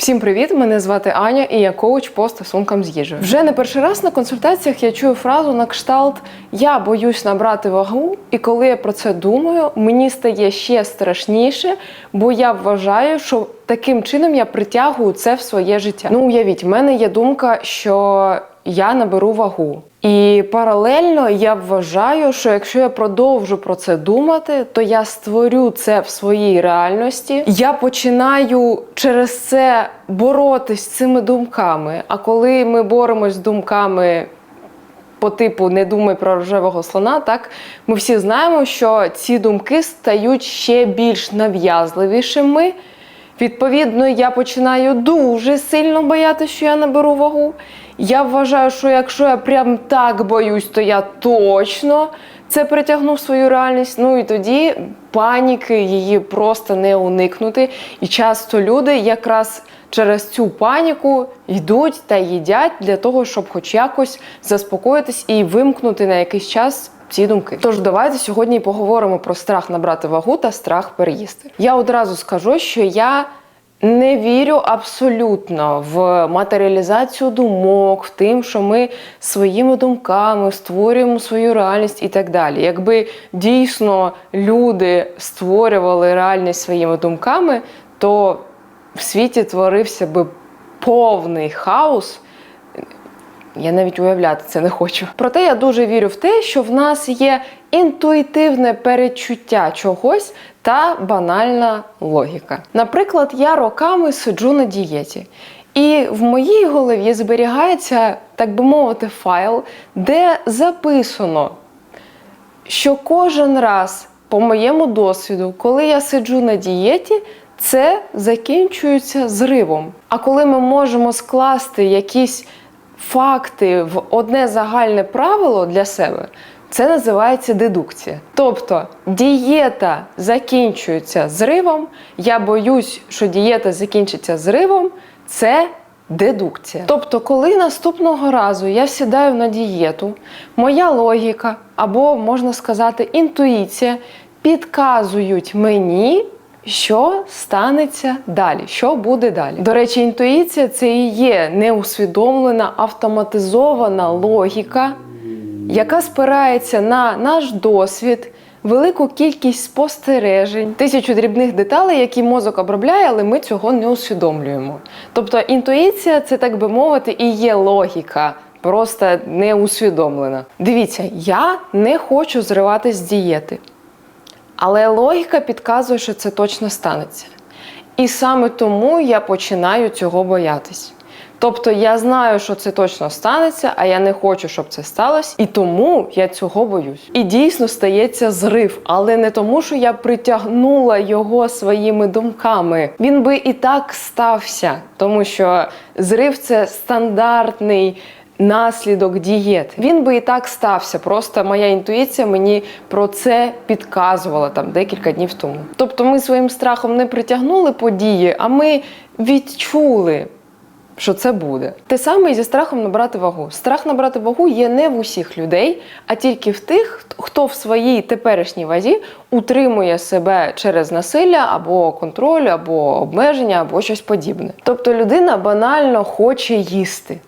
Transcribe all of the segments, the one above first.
Всім привіт! Мене звати Аня і я коуч по стосункам з їжею. Вже не перший раз на консультаціях я чую фразу на кшталт Я боюсь набрати вагу, і коли я про це думаю, мені стає ще страшніше, бо я вважаю, що таким чином я притягую це в своє життя. Ну уявіть, в мене є думка, що я наберу вагу. І паралельно я вважаю, що якщо я продовжу про це думати, то я створю це в своїй реальності. Я починаю через це боротись з цими думками. А коли ми боремось з думками по типу не думай про рожевого слона, так ми всі знаємо, що ці думки стають ще більш нав'язливішими. Відповідно, я починаю дуже сильно боятися, що я наберу вагу. Я вважаю, що якщо я прям так боюсь, то я точно це притягну в свою реальність. Ну і тоді паніки її просто не уникнути. І часто люди якраз через цю паніку йдуть та їдять для того, щоб хоч якось заспокоїтись і вимкнути на якийсь час. Ці думки. Тож давайте сьогодні поговоримо про страх набрати вагу та страх переїсти. Я одразу скажу, що я не вірю абсолютно в матеріалізацію думок, в тим, що ми своїми думками створюємо свою реальність і так далі. Якби дійсно люди створювали реальність своїми думками, то в світі творився би повний хаос. Я навіть уявляти це не хочу. Проте я дуже вірю в те, що в нас є інтуїтивне перечуття чогось та банальна логіка. Наприклад, я роками сиджу на дієті. І в моїй голові зберігається, так би мовити, файл, де записано, що кожен раз, по моєму досвіду, коли я сиджу на дієті, це закінчується зривом. А коли ми можемо скласти якісь факти в одне загальне правило для себе, це називається дедукція. Тобто дієта закінчується зривом. Я боюсь, що дієта закінчиться зривом. Це дедукція. Тобто, коли наступного разу я сідаю на дієту, моя логіка або можна сказати інтуїція підказують мені. Що станеться далі? Що буде далі? До речі, інтуїція це і є неусвідомлена автоматизована логіка, яка спирається на наш досвід, велику кількість спостережень, тисячу дрібних деталей, які мозок обробляє, але ми цього не усвідомлюємо. Тобто інтуїція це, так би мовити, і є логіка. Просто не усвідомлена. Дивіться, я не хочу зриватись з дієти. Але логіка підказує, що це точно станеться. І саме тому я починаю цього боятись. Тобто я знаю, що це точно станеться, а я не хочу, щоб це сталося, і тому я цього боюсь. І дійсно стається зрив, але не тому, що я притягнула його своїми думками. Він би і так стався, тому що зрив це стандартний. Наслідок дієт. Він би і так стався. Просто моя інтуїція мені про це підказувала там декілька днів тому. Тобто ми своїм страхом не притягнули події, а ми відчули. Що це буде те саме і зі страхом набрати вагу. Страх набрати вагу є не в усіх людей, а тільки в тих, хто в своїй теперішній вазі утримує себе через насилля або контроль, або обмеження, або щось подібне. Тобто людина банально хоче їсти.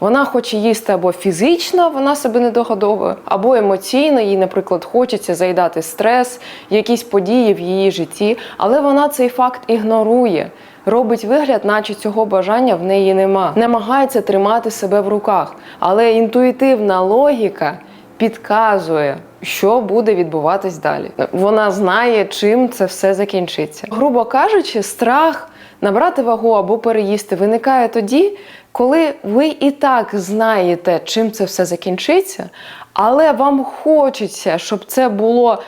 Вона хоче їсти або фізично, вона себе не догодовує, або емоційно, їй, наприклад, хочеться заїдати стрес, якісь події в її житті, але вона цей факт ігнорує. Робить вигляд, наче цього бажання в неї нема. Намагається тримати себе в руках. Але інтуїтивна логіка підказує, що буде відбуватись далі. Вона знає, чим це все закінчиться. Грубо кажучи, страх набрати вагу або переїсти виникає тоді, коли ви і так знаєте, чим це все закінчиться, але вам хочеться, щоб це було,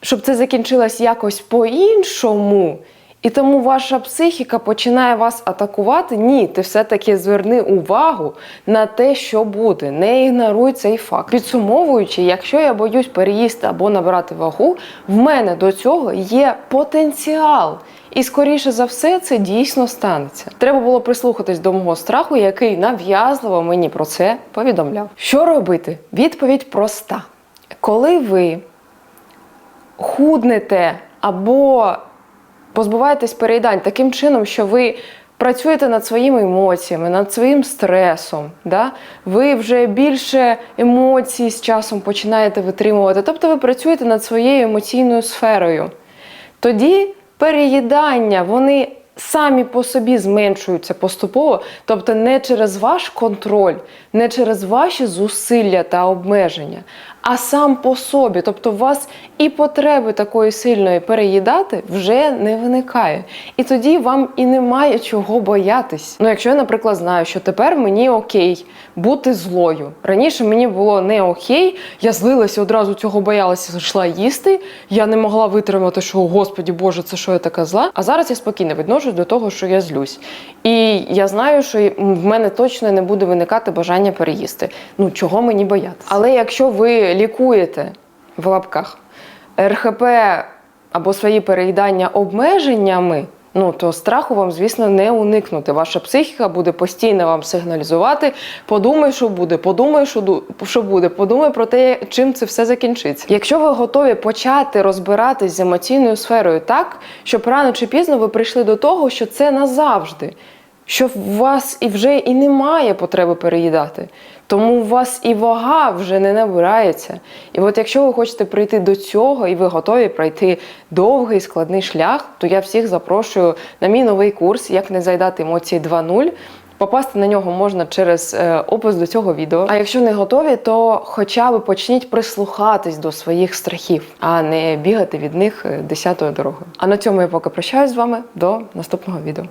щоб це закінчилось якось по-іншому. І тому ваша психіка починає вас атакувати. Ні, ти все-таки зверни увагу на те, що буде. Не ігноруй цей факт. Підсумовуючи, якщо я боюсь переїсти або набрати вагу, в мене до цього є потенціал. І скоріше за все, це дійсно станеться. Треба було прислухатись до мого страху, який нав'язливо мені про це повідомляв. Що робити? Відповідь проста: коли ви худнете або позбуваєтесь переїдань таким чином, що ви працюєте над своїми емоціями, над своїм стресом, да? ви вже більше емоцій з часом починаєте витримувати. Тобто ви працюєте над своєю емоційною сферою. Тоді переїдання, вони самі по собі зменшуються поступово, тобто не через ваш контроль, не через ваші зусилля та обмеження, а сам по собі. Тобто, у вас і потреби такої сильної переїдати вже не виникає. І тоді вам і немає чого боятись. Ну, якщо я, наприклад, знаю, що тепер мені окей бути злою. Раніше мені було не окей, я злилася одразу цього боялася, йшла їсти. Я не могла витримати, що господі Боже, це що я така зла. А зараз я спокійно відношусь до того, що я злюсь. І я знаю, що в мене точно не буде виникати бажання переїсти. Ну чого мені боятися? Але якщо ви лікуєте в лапках РХП або свої переїдання обмеженнями. Ну, то страху вам, звісно, не уникнути. Ваша психіка буде постійно вам сигналізувати. Подумай, що буде, подумай, що, буде, подумай про те, чим це все закінчиться. Якщо ви готові почати розбиратись з емоційною сферою так, щоб рано чи пізно ви прийшли до того, що це назавжди, що у вас і вже і немає потреби переїдати. Тому у вас і вага вже не набирається. І от якщо ви хочете прийти до цього і ви готові пройти довгий складний шлях, то я всіх запрошую на мій новий курс Як не зайдати емоції 2.0. Попасти на нього можна через е, опис до цього відео. А якщо не готові, то хоча б почніть прислухатись до своїх страхів, а не бігати від них е, десятою дорогою. А на цьому я поки прощаюсь з вами до наступного відео.